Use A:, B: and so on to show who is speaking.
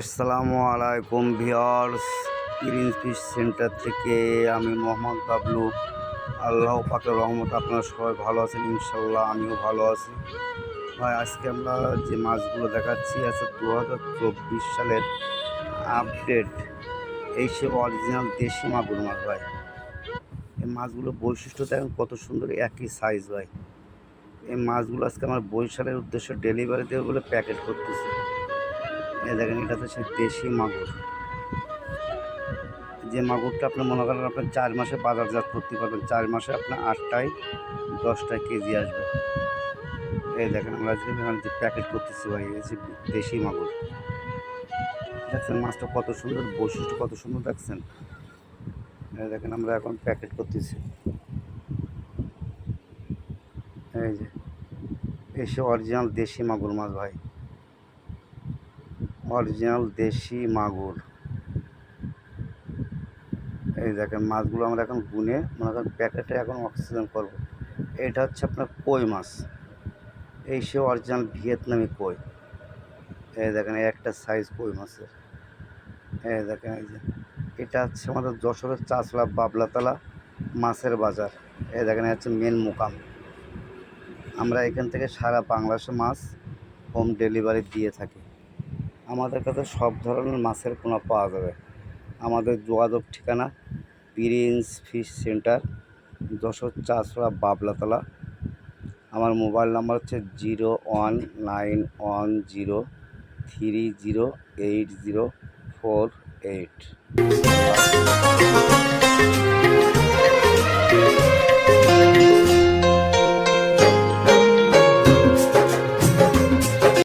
A: আসসালামু আলাইকুম viewers green fish centre থেকে আমি মোহাম্মদ বাবলু। আল্লাহ পাকের রহমত আপনারা সবাই ভালো আছেন ইনশাল্লাহ আমিও ভালো আছি। ভাই, আজকে আমরা যে মাছগুলো দেখাচ্ছি আছে দু হাজার চব্বিশ সালের আপডেট এই সে অরিজিনাল দেশি মাগুর মাছ ভাই। এই মাছগুলো বৈশিষ্ট্য দেখেন কত সুন্দর, একই সাইজ ভাই। এই মাছগুলো আজকে আমার বরিশালের উদ্দেশ্যে ডেলিভারি দেবে বলে প্যাকেট করতেছে। এই দেখেন, এটা সে দেশি মাগুর। যে মাগুরটা আপনি মনে করেন আপনার চার মাসে বাজারজাত করতে পারবেন, চার মাসে আপনার আটটায় দশটায় কেজি আসবে। এই দেখেন, আমরা আজকে যে প্যাকেট করতেছি ভাই, এই যে দেশি মাগুর। দেখছেন, মাছটা কত সুন্দর, বৈশিষ্ট্য কত সুন্দর দেখছেন? এই দেখেন, আমরা এখন প্যাকেট করতেছি। এই যে এসে অরিজিনাল দেশি মাগুর মাছ ভাই। অরিজিনাল দেশি মাগুর। এই দেখেন, মাছগুলো আমরা এখন গুনে, মনে করেন প্যাকেটে এখন অক্সিজেন করব। এটা হচ্ছে আপনার কই মাছ। এই সে অরিজিনাল ভিয়েতনামি কই। এই দেখেন একটা সাইজ কই মাছের। এই দেখেন, এই যে, এটা হচ্ছে আমাদের যশোরের চাষলা বাবলাতলা মাছের বাজার। এই দেখেন হচ্ছে মেন মোকাম। আমরা এখান থেকে সারা বাংলাদেশে মাছ হোম ডেলিভারি দিয়ে থাকি। আমাদের কাছে সব ধরনের মাছের পোনা পাওয়া যাবে। আমাদের যোগাযোগ ঠিকানা Prince Fish Centre, Jessore Chachra, Bablatala. আমার মোবাইল নাম্বার হচ্ছে zero one nine one zero three zero eight zero four eight.